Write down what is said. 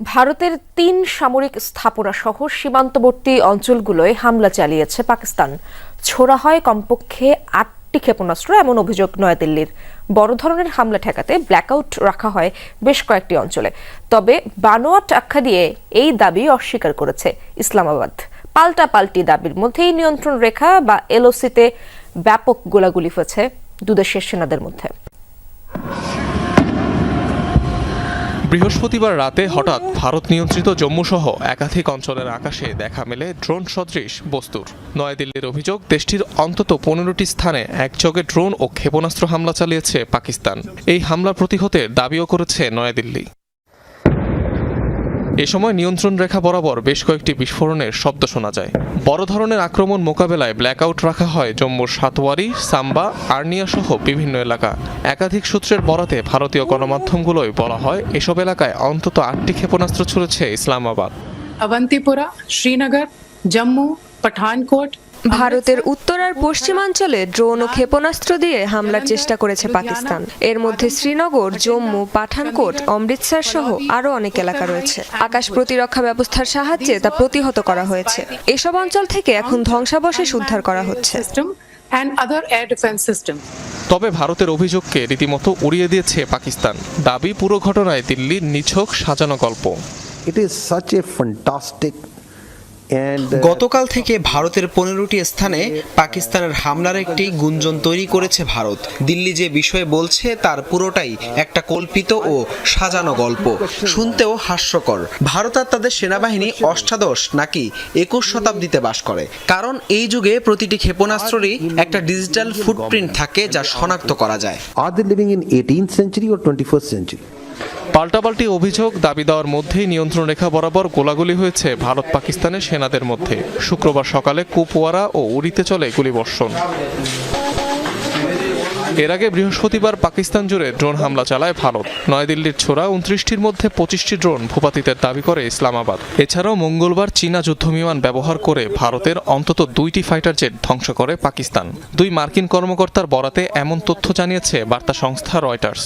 ভারতের তিন সামরিক স্থাপনা সহ সীমান্তবর্তী অঞ্চলগুলোয় হামলা চালিয়েছে পাকিস্তান। ছোড়া হয় কমপক্ষে আটটি ক্ষেপণাস্ত্র, এমন অভিযোগ নয়াদিল্লির। বড় ধরনের হামলা ঠেকাতে ব্ল্যাকআউট রাখা হয় বেশ কয়েকটি অঞ্চলে। তবে বানোয়াট আখ্যা দিয়ে এই দাবি অস্বীকার করেছে ইসলামাবাদ। পাল্টা পাল্টি দাবির মধ্যেই নিয়ন্ত্রণ রেখা বা এলওসিতে ব্যাপক গোলাগুলি হয়েছে দুদেশের সেনাদের মধ্যে। বৃহস্পতিবার রাতে হঠাৎ ভারত নিয়ন্ত্রিত জম্মুসহ একাধিক অঞ্চলের আকাশে দেখা মেলে ড্রোন সদৃশ বস্তুর। নয়াদিল্লির অভিযোগ, দেশটির অন্তত পনেরোটি স্থানে একযোগে ড্রোন ও ক্ষেপণাস্ত্র হামলা চালিয়েছে পাকিস্তান। এই হামলা প্রতিহতের দাবিও করেছে নয়াদিল্লি। এ সময় নিয়ন্ত্রণ রেখা বরাবর বেশ কয়েকটি বিস্ফোরণের শব্দ শোনা যায়। বড় ধরনের আক্রমণ মোকাবেলায় ব্ল্যাকআউট রাখা হয় জম্মুর সাতওয়ারি সাম্বা, আর্নিয়া সহ বিভিন্ন এলাকা। একাধিক সূত্রের বরাতে ভারতীয় গণমাধ্যমগুলোই বলা হয়, এসব এলাকায় অন্তত আটটি ক্ষেপণাস্ত্র ছুড়েছে ইসলামাবাদ। অবন্তিপুরা শ্রীনগর, জম্মু, পঠানকোট ভারতের উত্তর আর পশ্চিমাঞ্চলে ড্রোন ও ক্ষেপণাস্ত্র দিয়ে হামলার চেষ্টা করেছে পাকিস্তান। এর মধ্যে শ্রীনগর জম্মু পাঠানকোট অমৃতসর সহ আরও অনেক এলাকা রয়েছে। আকাশ প্রতিরক্ষা ব্যবস্থার সাহায্যে তা প্রতিহত করা হয়েছে। এসব অঞ্চল থেকে এখন ধ্বংসাবশেষ উদ্ধার করা হচ্ছে। তবে ভারতের অভিযোগকে রীতিমতো উড়িয়ে দিয়েছে পাকিস্তান। দাবি পুরো ঘটনায় দিল্লির নিছক সাজানো গল্প। It is such a fantastic গতকাল থেকে ভারতের পনেরোটি স্থানে পাকিস্তানের হামলার একটি গুঞ্জন তৈরি করেছে ভারত। দিল্লি যে বিষয়ে বলছে তার পুরোটাই একটা কল্পিত ও সাজানো গল্প। শুনতেও হাস্যকর। ভারত আর তাদের সেনাবাহিনী অষ্টাদশ নাকি একুশ শতাব্দীতে বাস করে। কারণ এই যুগে প্রতিটি ক্ষেপণাস্ত্ররই একটা ডিজিটাল ফুটপ্রিন্ট থাকে যা শনাক্ত করা যায়। Are they living in 18th century or 21st century? পাল্টাপাল্টি অভিযোগ দাবি দেওয়ার মধ্যেই নিয়ন্ত্রণ রেখা বরাবর গোলাগুলি হয়েছে ভারত পাকিস্তানের সেনাদের মধ্যে। শুক্রবার সকালে কুপওয়ারা ও উড়িতে চলে গুলিবর্ষণ। এর আগে বৃহস্পতিবার পাকিস্তান জুড়ে ড্রোন হামলা চালায় ভারত। নয়াদিল্লির ছোড়া উনত্রিশটির মধ্যে পঁচিশটি ড্রোন ভূপাতিতের দাবি করে ইসলামাবাদ। এছাড়াও মঙ্গলবার চীনা যুদ্ধবিমান ব্যবহার করে ভারতের অন্তত দুইটি ফাইটার জেট ধ্বংস করে পাকিস্তান। দুই মার্কিন কর্মকর্তার বরাতে এমন তথ্য জানিয়েছে বার্তা সংস্থা রয়টার্স।